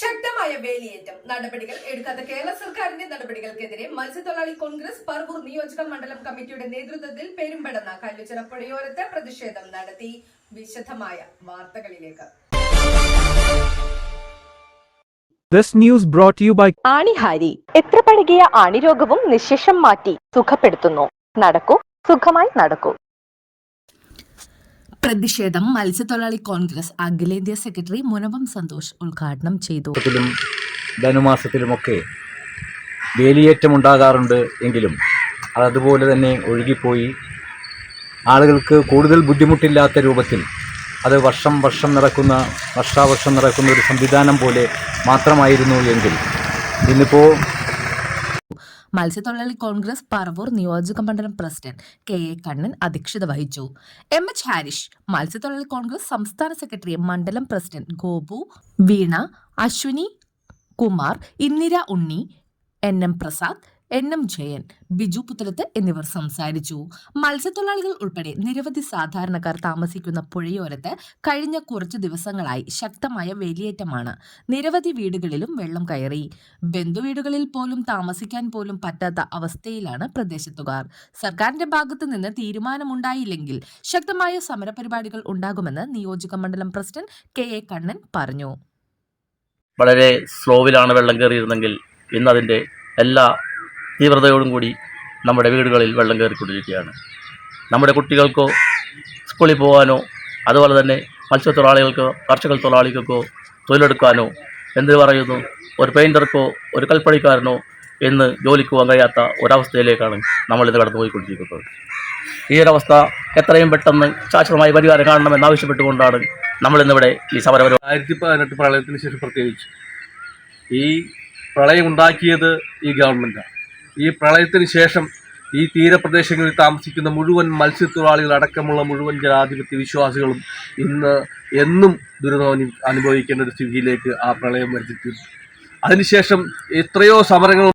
ശക്തമായ വേലിയേറ്റം നടപടികൾ എടുക്കാത്ത കേരള സർക്കാരിന്റെ നടപടികൾക്കെതിരെ മത്സ്യത്തൊഴിലാളി കോൺഗ്രസ് പറവൂർ നിയോജക മണ്ഡലം കമ്മിറ്റിയുടെ നേതൃത്വത്തിൽ പെരുമ്പടന്ന കല്ലുച്ചിറ പുഴയോരത്ത് പ്രതിഷേധം നടത്തി. വിശദമായ വാർത്തകളിലേക്ക്. This news brought to you by ആണിഹാരി. എത്ര പഴകിയ ആണിരോഗവും നിശേഷം മാറ്റി സുഖപ്പെടുത്തുന്നു. നടക്കൂ സുഖമായി നടക്കൂ. പ്രതിഷേധം മത്സ്യത്തൊഴിലാളി കോൺഗ്രസ് അഖിലേന്ത്യാ സെക്രട്ടറി മുനവം സന്തോഷ് ഉദ്ഘാടനം ചെയ്തു. ധനുമാസത്തിലുമൊക്കെ വേലിയേറ്റമുണ്ടാകാറുണ്ട് എങ്കിലും അതുപോലെ തന്നെ ഒഴുകിപ്പോയി. ആളുകൾക്ക് കൂടുതൽ ബുദ്ധിമുട്ടില്ലാത്ത രൂപത്തിൽ അത് വർഷം വർഷം നടക്കുന്ന വർഷാവർഷം നടക്കുന്ന ഒരു സംവിധാനം പോലെ മാത്രമായിരുന്നു എങ്കിൽ ഇന്നിപ്പോൾ മത്സ്യത്തൊഴിലാളി കോൺഗ്രസ് പറവൂർ നിയോജക മണ്ഡലം പ്രസിഡന്റ് കെ എ കണ്ണൻ അധ്യക്ഷത വഹിച്ചു. എം എച്ച് ഹാരിഷ് മത്സ്യത്തൊഴിലാളി കോൺഗ്രസ് സംസ്ഥാന സെക്രട്ടറി മണ്ഡലം president Gopu Veena Ashwini Kumar Indira Unni N M Prasad N M Jayan Biju Puthalath എന്നിവർ സംസാരിച്ചു. മത്സ്യത്തൊഴിലാളികൾ ഉൾപ്പെടെ നിരവധി സാധാരണക്കാർ താമസിക്കുന്ന പുഴയോരത്ത് കഴിഞ്ഞ കുറച്ചു ദിവസങ്ങളായി ശക്തമായ വേലിയേറ്റമാണ്. നിരവധി വീടുകളിലും വെള്ളം കയറി. ബന്ധുവീടുകളിൽ പോലും താമസിക്കാൻ പോലും പറ്റാത്ത അവസ്ഥയിലാണ് പ്രദേശത്തുകാർ. സർക്കാരിന്റെ ഭാഗത്തു നിന്ന് തീരുമാനമുണ്ടായില്ലെങ്കിൽ ശക്തമായ സമരപരിപാടികൾ ഉണ്ടാകുമെന്ന് നിയോജക മണ്ഡലം പ്രസിഡന്റ് കെ എ കണ്ണൻ പറഞ്ഞു. വളരെ സ്ലോവിലാണ് വെള്ളം കയറിയിരുന്നെങ്കിൽ ഇന്ന് അതിന്റെ എല്ലാ തീവ്രതയോടും കൂടി നമ്മുടെ വീടുകളിൽ വെള്ളം കയറിക്കൊണ്ടിരിക്കുകയാണ്. നമ്മുടെ കുട്ടികൾക്കോ സ്കൂളിൽ പോകാനോ അതുപോലെ തന്നെ മത്സ്യത്തൊഴിലാളികൾക്കോ കർഷക തൊഴിലാളികൾക്കോ തൊഴിലെടുക്കാനോ എന്ത് പറയുന്നു? ഒരു പെയിന്റർക്കോ ഒരു കൽപ്പണിക്കാരനോ എന്ന് ജോലിക്ക് പോകാൻ കഴിയാത്ത ഒരവസ്ഥയിലേക്കാണ് നമ്മളിത് കടന്നുപോയിക്കൊണ്ടിരിക്കുന്നത്. ഈ ഒരവസ്ഥ എത്രയും പെട്ടെന്ന് ശാശ്വതമായി പരിഹാരം കാണണമെന്ന് ആവശ്യപ്പെട്ടുകൊണ്ടാണ് നമ്മളിന്നിവിടെ ഈ സമരപരിപാടി ആയിരത്തി പതിനെട്ട് പ്രളയത്തിന് ശേഷം പ്രത്യേകിച്ച് ഈ പ്രളയം ഉണ്ടാക്കിയത് ഈ ഗവൺമെന്റാണ് ഈ പ്രളയത്തിന് ശേഷം ഈ തീരപ്രദേശങ്ങളിൽ താമസിക്കുന്ന മുഴുവൻ മത്സ്യത്തൊഴിലാളികൾ അടക്കമുള്ള മുഴുവൻ ജനാധിപത്യ വിശ്വാസികളും ഇന്ന് എന്നും ദുരിതം അനുഭവിക്കേണ്ട ഒരു സ്ഥിതിയിലേക്ക് ആ പ്രളയം വരുത്തി അതിനുശേഷം എത്രയോ സമരങ്ങൾ